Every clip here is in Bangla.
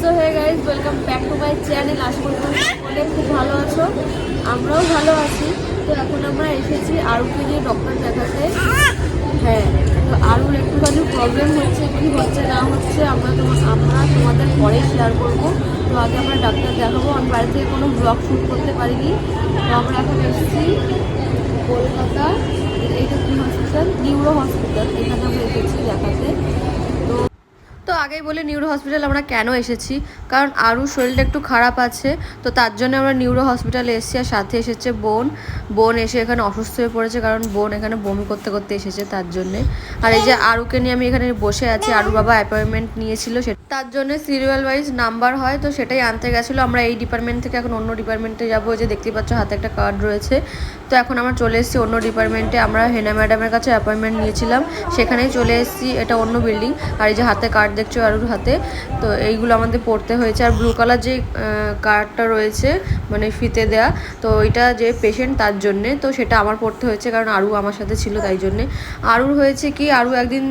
So hey guys welcome back to my channel আশা করি সকলে খুব ভালো আছো। আমরাও ভালো আছি। তো এখন আমরা এসেছি আরুকে নিয়ে ডক্টর দেখাতে। হ্যাঁ তো আরুর একটুখানি প্রবলেম হচ্ছে, কি হচ্ছে না হচ্ছে আমরা তোমার আমরা তোমাদের পরে শেয়ার করব। তো আগে আমরা ডাক্তার দেখাবো। আমি বাড়ি থেকে কোনো ব্লগ শ্যুট করতে পারিনি। তো আমরা এখন এসেছি কলকাতা এইটা কি হসপিটাল নিউরো হসপিটাল এখানে আমরা এসেছি দেখাতে তো তো আগেই বলি নিউরো হসপিটাল আমরা কেন এসেছি? কারণ আরও শরীরটা একটু খারাপ আছে, তো তার জন্য আমরা নিউরো হসপিটালে এসেছি আর সাথে এসেছে বোন। বোন এসে এখানে অসুস্থ হয়ে পড়েছে কারণ বোন এখানে বমি করতে করতে এসেছে তার জন্যে। আর এই যে আরুকে নিয়ে আমি এখানে বসে আছি আরু বাবা অ্যাপয়েন্টমেন্ট নিয়েছিল সে তার জন্য সিরিয়াল ওয়াইজ নাম্বার হয়, তো সেটাই আনতে গেছিল। আমরা এই ডিপার্টমেন্ট থেকে এখন অন্য ডিপার্টমেন্টে যাব যে দেখতে পাচ্ছ হাতে একটা কার্ড রয়েছে। তো এখন আমরা চলে এসেছি অন্য ডিপার্টমেন্টে আমরা হেনা ম্যাডামের কাছে অ্যাপয়েন্টমেন্ট নিয়েছিলাম। সেখানেই চলে এসেছি, এটা অন্য বিল্ডিং আর এই যে হাতে কার্ড দেখছ আরুর হাতে, তো এইগুলো আমাদের পড়তে হয়েছে। আর ব্লু কালার যে কার্ডটা রয়েছে মানে ফিতে দেয়া, তো এটা যে পেশেন্ট তার জন্যে, তো সেটা আমার পড়তে হয়েছে, কারণ আরু আমার সাথে ছিল তাই জন্যে। আরুর হয়েছে কি, আরু একদিন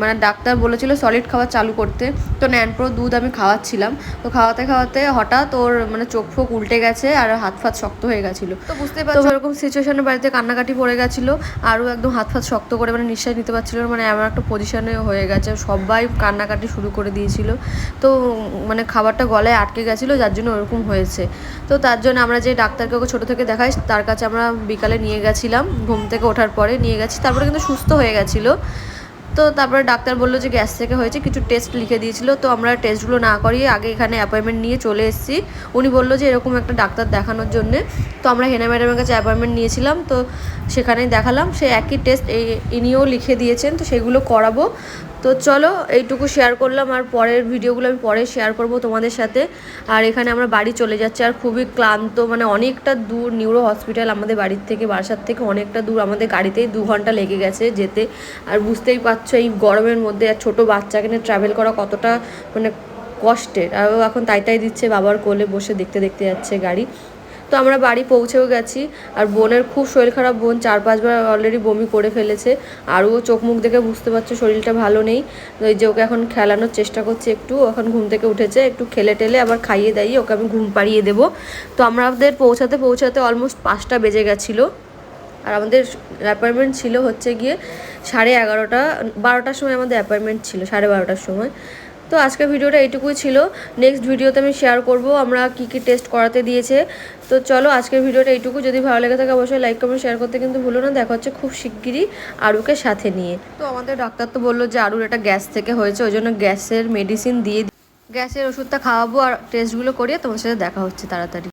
মানে ডাক্তার বলেছিল সলিড খাবার চালু করতে। তো ন্যানপ্রো দুধ আমি খাওয়াচ্ছিলাম। তো খাওয়াতে খাওয়াতে হঠাৎ ওর মানে চোখ ফোক উল্টে গেছে আর হাত ফাত শক্ত হয়ে গেছিল। তো বুঝতে পারছ ওরকম সিচুয়েশনে বাড়িতে কান্নাকাটি পড়ে গেছিল আরও একদম হাত ফাত শক্ত করে মানে নিঃশ্বাস নিতে পারছিল মানে এমন একটা পজিশনে হয়ে গেছে। সবাই কান্নাকাটি শুরু করে দিয়েছিল। তো মানে খাবারটা গলায় আটকে গেছিল যার জন্য ওরকম হয়েছে। তো তার জন্য আমরা যে ডাক্তারকে ওকে ছোটো থেকে দেখাই তার কাছে আমরা বিকালে নিয়ে গেছিলাম। ঘুম থেকে ওঠার পরে নিয়ে গেছি তারপরে কিন্তু সুস্থ হয়ে গেছিল। তো তারপরে ডাক্তার বলল যে গ্যাস থেকে হয়েছে, কিছু টেস্ট লিখে দিয়েছিল। তো আমরা টেস্টগুলো না করিয়ে আগে এখানে অ্যাপয়েন্টমেন্ট নিয়ে চলে এসেছি। উনি বলল যে এরকম একটা ডাক্তার দেখানোর জন্যে। তো আমরা হেনা ম্যাডামের কাছে অ্যাপয়েন্টমেন্ট নিয়েছিলাম। তো সেখানেই দেখালাম। সে একই টেস্ট এই, ইনিও লিখে দিয়েছেন। তো সেগুলো করাবো। তো চলো এইটুকু শেয়ার করলাম আর পরের ভিডিওগুলো আমি পরে শেয়ার করব তোমাদের সাথে। আর এখানে আমরা বাড়ি চলে যাচ্ছি আর খুবই ক্লান্ত মানে অনেকটা দূর নিউরো হসপিটাল আমাদের বাড়ির থেকে বাসার থেকে অনেকটা দূর, আমাদের গাড়িতেই দু ঘণ্টা লেগে গেছে যেতে। আর বুঝতেই পারছ এই গরমের মধ্যে আর ছোটো বাচ্চাকে নিয়ে ট্রাভেল করা কতটা মানে কষ্টের। আর এখন তাই তাই দিচ্ছে বাবার কোলে বসে দেখতে দেখতে যাচ্ছে গাড়ি। তো আমরা বাড়ি পৌঁছেও গেছি। আর বোনের খুব শরীর খারাপ, বোন চার পাঁচবার অলরেডি বমি করে ফেলেছে। আরও চোখ মুখ দেখে বুঝতে পারছ শরীরটা ভালো নেই। এই যে ওকে এখন খেলানোর চেষ্টা করছি একটু এখন ঘুম থেকে উঠেছে, একটু খেলে টেলে আবার খাইয়ে দাইয়ে ওকে আমি ঘুম পাড়িয়ে দেবো। তো আমাদের পৌঁছাতে পৌঁছাতে অলমোস্ট পাঁচটা বেজে গেছিল। আর আমাদের অ্যাপয়েন্টমেন্ট ছিল হচ্ছে গিয়ে সাড়ে এগারোটা, বারোটার সময় আমাদের অ্যাপয়েন্টমেন্ট ছিল, সাড়ে বারোটার সময়। তো আজকের ভিডিওটা এইটুকুই ছিল। নেক্সট ভিডিওতে আমি শেয়ার করব, আমরা কি কি টেস্ট করাতে দিয়েছে। তো চলো আজকের ভিডিওটা এইটুকু। যদি ভালো লেগে থাকে অবশ্যই লাইক কমেন্ট শেয়ার করতে কিন্তু ভুলো না। দেখা হচ্ছে খুব শিগগিরই আরুকে সাথে নিয়ে। তো আমাদের ডাক্তার তো বলল যে আরুর এটা গ্যাস থেকে হয়েছে, ওই জন্য গ্যাসের মেডিসিন দিয়ে গ্যাসের ওষুধটা খাওয়াবো আর টেস্টগুলো করিয়ে তোমার সাথে দেখা হচ্ছে তাড়াতাড়ি।